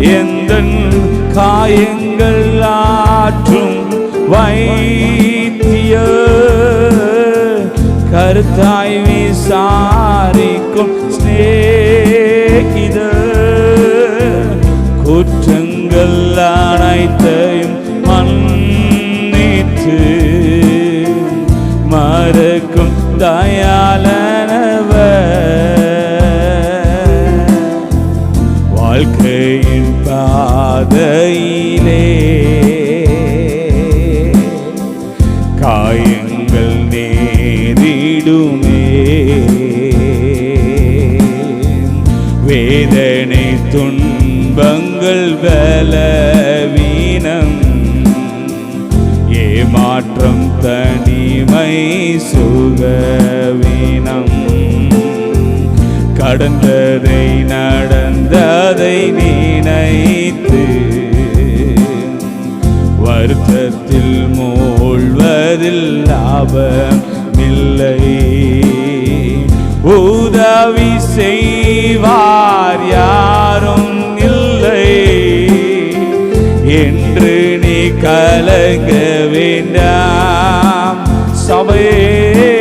எந்த காயங்கள் ஆற்றும் வைத்திய கருத்தாய் விசாரிக்கும் ஸ்நேகித குற்றங்கள் அனைத்தையும் மன்னித்து மறக்கும் தயாளனவர். வாழ்க்கை பாதையிலே காயங்கள் நேரிடுமே. வேதனை துன்பங்கள் பலவீனம். ஏமாற்றம் தனிமை சுகவீனம். கடந்ததே வருத்தத்தில் மூழ்வதில் லாபம் இல்லை உதவி செய்வார் யாரும் இல்லை. என்று நீ கலங்க வேண்டாம். சபையே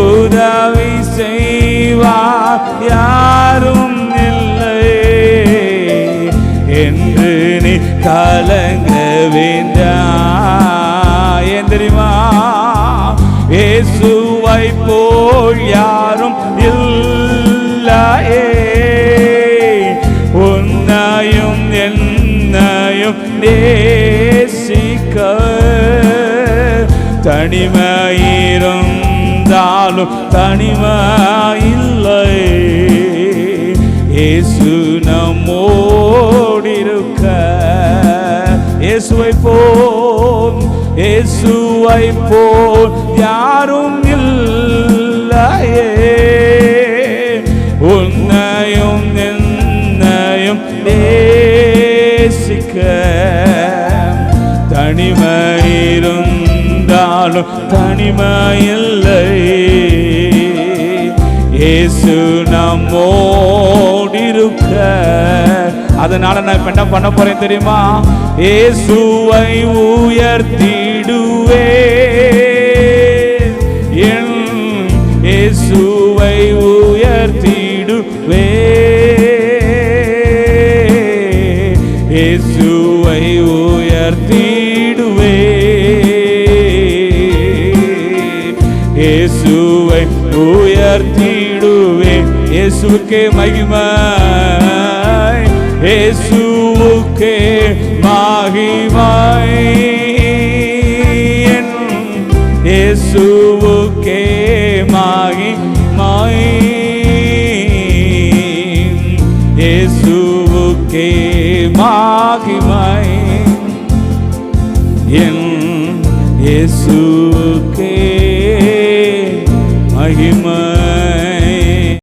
உதவி செய்வார் யாரும் இல்லை. என்று நீ கலங்க வேண்டாம். ஏன் தெரியுமா? இயேசுவை போல் யாரும் இல்லையே. உன்னையும் என்னையும் நேசிக்க தனிமையிருந்தாலும் தனிமையில்லை. இயேசு இயேசுவை போல் இயேசுவை போல் யாரும் இல்லையே. உன்னையும் என்னையும் நேசிக்க தனிமையிருந்தாலும் தனிமையில்லை. இயேசு நம்மோடிருக்க அதனால நான் இப்ப என்ன பண்ண போறேன் தெரியுமா? ஏசுவை உயர்த்திடுவே. என் இயேசுவை உயர்த்திடுவே. இயேசுவை உயர்த்திடுவே. இயேசுவை உயர்த்திடுவே. இயேசுவுக்கே மகிமை. இயேசுவுக்கே மகிமை. இயேசுவுக்கே மகிமை. இயேசுவுக்கே மகிமை. என் இயேசுவுக்கே மகிமை.